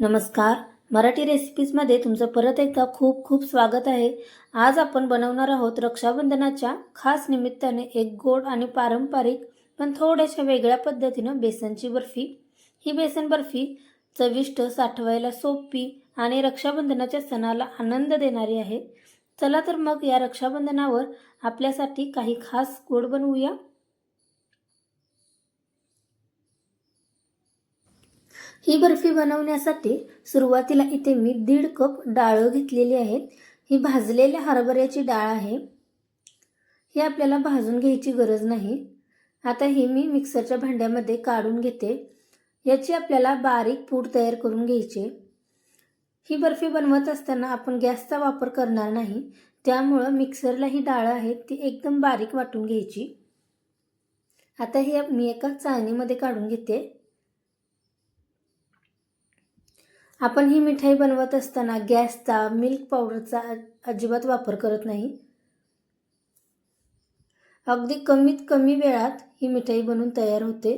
नमस्कार. मराठी रेसिपीजमध्ये तुमचं परत एकदा खूप खूप स्वागत आहे. आज आपण बनवणार आहोत रक्षाबंधनाच्या खास निमित्ताने एक गोड आणि पारंपरिक पण थोड्याशा वेगळ्या पद्धतीनं बेसनची बर्फी. ही बेसन बर्फी चविष्ट साठवायला सोपी आणि रक्षाबंधनाच्या सणाला आनंद देणारी आहे. चला तर मग या रक्षाबंधनावर आपल्यासाठी काही खास गोड बनवूया. ही बर्फी बनवण्यासाठी सुरुवातीला इथे मी दीड कप डाळ घेतलेली आहेत. ही भाजलेल्या हरभऱ्याची डाळ आहे. ही आपल्याला भाजून घ्यायची गरज नाही. आता ही मी मिक्सरच्या भांड्यामध्ये काढून घेते. याची आपल्याला बारीक पूड तयार करून घ्यायची. ही बर्फी बनवत असताना आपण गॅसचा वापर करणार नाही. त्यामुळं मिक्सरला ही डाळ आहे ती एकदम बारीक वाटून घ्यायची. आता हे मी एका चाळणीमध्ये काढून घेते. आपण ही मिठाई बनवत असताना गॅसचा मिल्क पावडरचा अजिबात वापर करत नाही. अगदी कमीत कमी वेळात ही मिठाई बनून तयार होते.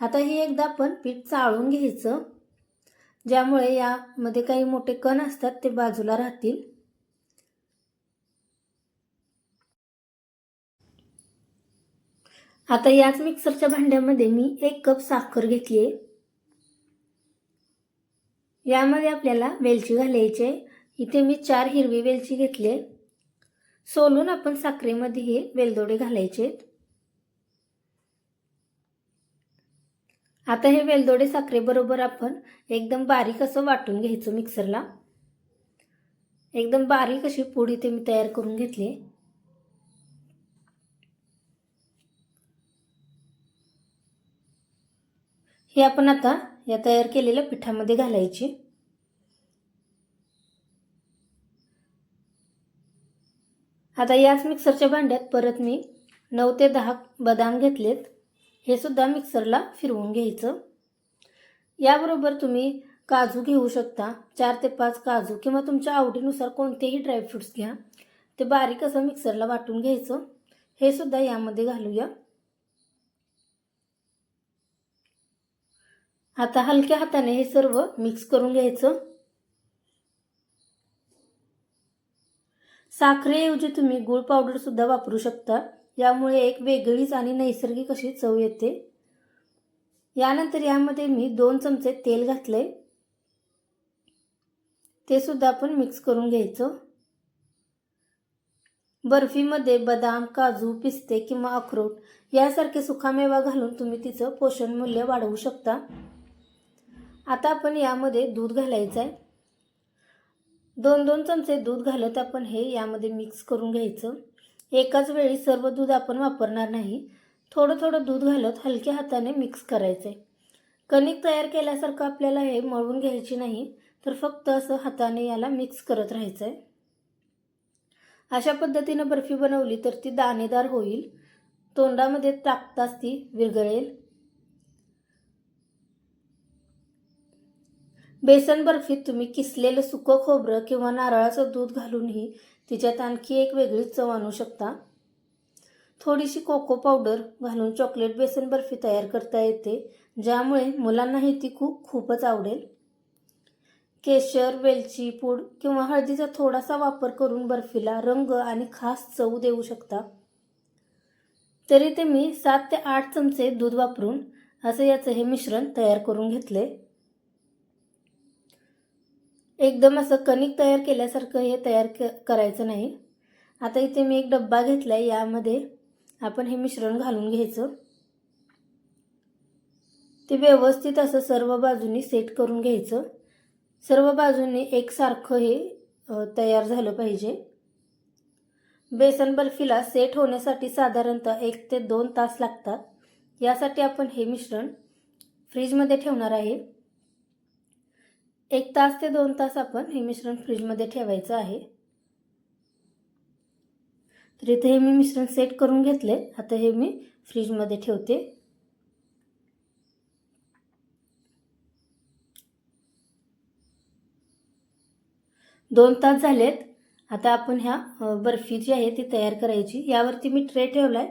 आता ही एकदा आपण पीठ चाळून घ्यायचं ज्यामुळे यामध्ये काही मोठे कण असतात ते बाजूला राहतील. आता याच मिक्सरच्या भांड्यामध्ये मी एक कप साखर घेतली आहे यामध्ये आपल्याला वेलची घालायची आहे. इथे मी चार हिरवी वेलची घेतले सोलून आपण साखरेमध्ये हे वेलदोडे घालायचे आहेत. आता हे वेलदोडे साखरेबरोबर आपण एकदम बारीक असं वाटून घ्यायचं मिक्सरला. एकदम बारीक अशी पूड इथे मी तयार करून घेतली हे आपण आता या तयार केलेल्या पिठामध्ये घालायची. आता याच मिक्सरच्या भांड्यात परत मी नऊ ते दहा बदाम घेतलेत. हे सुद्धा मिक्सरला फिरवून घ्यायचं. याबरोबर तुम्ही काजू घेऊ शकता. चार ते पाच काजू किंवा तुमच्या आवडीनुसार कोणतेही ड्रायफ्रूट्स घ्या. ते बारीक असं मिक्सरला वाटून घ्यायचं. हे सुद्धा यामध्ये घालूया. आता हलक्या हाताने हे सर्व मिक्स करून घ्यायचं. साखरेऐवजी तुम्ही गुळ पावडरसुद्धा वापरू शकता. यामुळे एक वेगळीच आणि नैसर्गिक अशी चव येते. यानंतर यामध्ये मी दोन चमचे तेल घातले ते सुद्धा आपण मिक्स करून घ्यायचं. बर्फीमध्ये बदाम काजू पिस्ते किंवा अक्रोट यासारखे सुखामेवा घालून तुम्ही तिचं पोषण मूल्य वाढवू शकता. आता आपण यामध्ये दूध घालायचं आहे दोन दोन चमचे दूध घालत आपण हे यामध्ये मिक्स करून घ्यायचं. एकाच वेळी सर्व दूध आपण वापरणार नाही. थोडं थोडं दूध घालत हलक्या हाताने मिक्स करायचं आहे कणिक तयार केल्यासारखं आपल्याला हे मळून घ्यायची नाही तर फक्त असं हाताने याला मिक्स करत राहायचं आहे अशा पद्धतीनं बर्फी बनवली तर ती दाणेदार होईल. तोंडामध्ये टाकताच ती विरघळेल. बेसन बर्फीत तुम्ही किसलेलं सुकं खोबरं किंवा नारळाचं दूध घालूनही तिच्यात आणखी एक वेगळीच चव आणू शकता. थोडीशी कोको पावडर घालून चॉकलेट बेसन बर्फी तयार करता येते ज्यामुळे मुलांनाही ती खूप खूपच आवडेल. केशर वेलची पूड किंवा हळदीचा थोडासा वापर करून बर्फीला रंग आणि खास चव देऊ शकता. तरी ते मी सात ते आठ चमचे दूध वापरून असं याचं हे मिश्रण तयार करून घेतले एकदम असं कणिक तयार केल्यासारखं हे तयार क करायचं नाही. आता इथे मी एक डब्बा घेतला आहे यामध्ये आपण हे मिश्रण घालून घ्यायचं. ते व्यवस्थित असं सर्व बाजूनी सेट करून घ्यायचं. सर्व बाजूंनी एकसारखं हे तयार झालं पाहिजे. बेसन बर्फीला सेट होण्यासाठी साधारणतः एक ते दोन तास लागतात. यासाठी आपण हे मिश्रण फ्रीजमध्ये ठेवणार आहे. एक तास ते दोन तास आपण हे मिश्रण फ्रीजमध्ये ठेवायचं आहे. तर इथे हे मी मिश्रण सेट करून घेतले. आता हे मी फ्रीजमध्ये ठेवते. दोन तास झालेत. आता आपण ह्या बर्फी जी आहे ती तयार करायची. यावरती मी ट्रे ठेवला आहे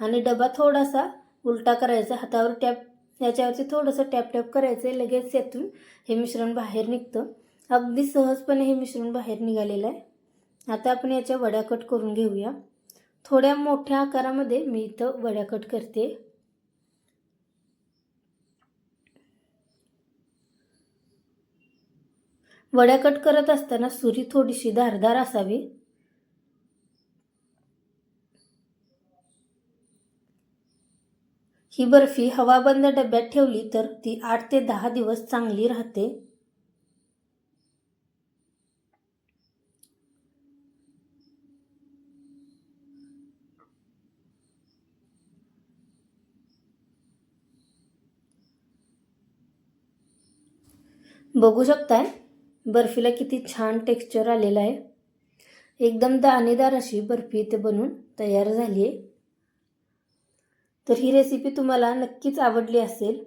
आणि डबा थोडासा उलटा करायचा. हातावर टॅप याच्यावरती थोडंसं टॅप टॅप करायचं आहे लगेच यातून हे मिश्रण बाहेर निघतं. अगदी सहजपणे हे मिश्रण बाहेर निघालेलं आहे. आता आपण याच्या वड्या कट करून घेऊया. थोड्या मोठ्या आकारामध्ये मी इथं वड्या कट करते. वड्या कट करत असताना सुरी थोडीशी धारदार असावी. ही बर्फी हवाबंद डब्यात ठेवली तर ती आठ ते दहा दिवस चांगली राहते. बघू शकताय बर्फीला किती छान टेक्स्चर आलेलं आहे. एकदम दाणेदार अशी बर्फी इथे बनून तयार झाली आहे तर ही रेसिपी तुम्हाला नक्कीच आवडली असेल.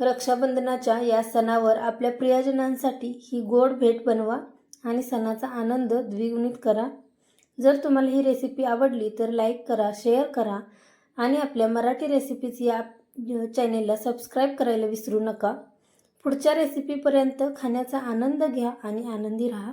रक्षाबंधनाच्या या सणावर आपल्या प्रियजनांसाठी ही गोड भेट बनवा आणि सणाचा आनंद द्विगुणित करा. जर तुम्हाला ही रेसिपी आवडली तर लाईक करा शेअर करा आणि आपल्या मराठी रेसिपीज या चॅनेलला सबस्क्राईब करायला विसरू नका. पुढच्या रेसिपीपर्यंत खाण्याचा आनंद घ्या आणि आनंदी राहा.